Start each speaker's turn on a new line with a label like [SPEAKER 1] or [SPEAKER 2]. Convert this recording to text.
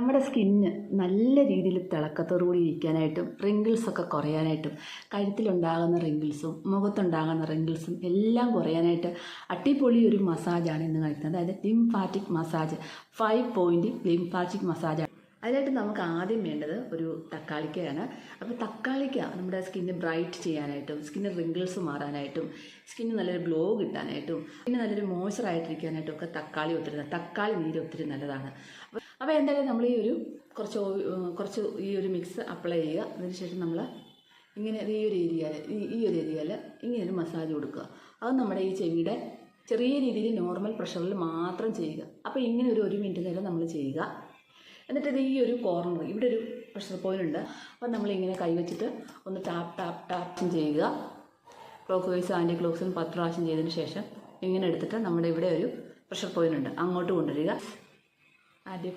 [SPEAKER 1] നമ്മുടെ സ്കിന്ന് നല്ല രീതിയിൽ തിളക്കത്തോടുകൂടി ഇരിക്കാനായിട്ടും റിങ്കിൾസൊക്കെ കുറയാനായിട്ടും കഴുത്തിലുണ്ടാകുന്ന റിങ്കിൾസും മുഖത്തുണ്ടാകുന്ന റിങ്കിൾസും എല്ലാം കുറയാനായിട്ട് അടിപൊളി ഒരു മസാജാണ് ഇന്ന് കഴിക്കുന്നത് അതായത് lymphatic massage five point lymphatic മസാജാണ് അതിനായിട്ട് നമുക്ക് ആദ്യം വേണ്ടത് ഒരു തക്കാളിക്കയാണ്. അപ്പോൾ തക്കാളിക്ക നമ്മുടെ സ്കിന്ന് ബ്രൈറ്റ് ചെയ്യാനായിട്ടും സ്കിന്ന് റിങ്കിൾസ് മാറാനായിട്ടും സ്കിന്ന് നല്ലൊരു ഗ്ലോ കിട്ടാനായിട്ടും പിന്നെ നല്ലൊരു മോയ്സ്ചറായിട്ടിരിക്കാനായിട്ടും ഒക്കെ തക്കാളി ഒത്തിരി തക്കാളി നീര് ഒത്തിരി നല്ലതാണ്. അപ്പോൾ അപ്പോൾ എന്തായാലും നമ്മൾ ഈ ഒരു കുറച്ച് കുറച്ച് ഈ ഒരു മിക്സ് അപ്ലൈ ചെയ്യുക. അതിനുശേഷം നമ്മൾ ഇങ്ങനെ ഈ ഒരു ഏരിയയിൽ ഈ ഒരു ഏരിയയിൽ ഇങ്ങനെ ഒരു മസാജ് കൊടുക്കുക. അത് നമ്മുടെ ഈ ചെവിയുടെ ചെറിയ രീതിയിൽ നോർമൽ പ്രഷറിൽ മാത്രം ചെയ്യുക. അപ്പോൾ ഇങ്ങനെ ഒരു ഒരു മിനിറ്റ് നേരം നമ്മൾ ചെയ്യുക. എന്നിട്ട് ഈ ഒരു കോർണർ ഇവിടെ ഒരു പ്രഷർ പോയിന്റ് ഉണ്ട്. അപ്പോൾ നമ്മളിങ്ങനെ കൈവച്ചിട്ട് ഒന്ന് ടാപ്പ് ടാപ്പ് ടാപ്പ് ചെയ്യുക. ക്ലോക്ക് വൈസ് ആന്റി ക്ലോക്സും പത്ത് പ്രാവശ്യം ചെയ്തതിന് ശേഷം ഇങ്ങനെ എടുത്തിട്ട് നമ്മുടെ ഇവിടെ ഒരു പ്രഷർ പോയിന്റ് ഉണ്ട്. അങ്ങോട്ട് കൊണ്ടുവരിക. ആന്റി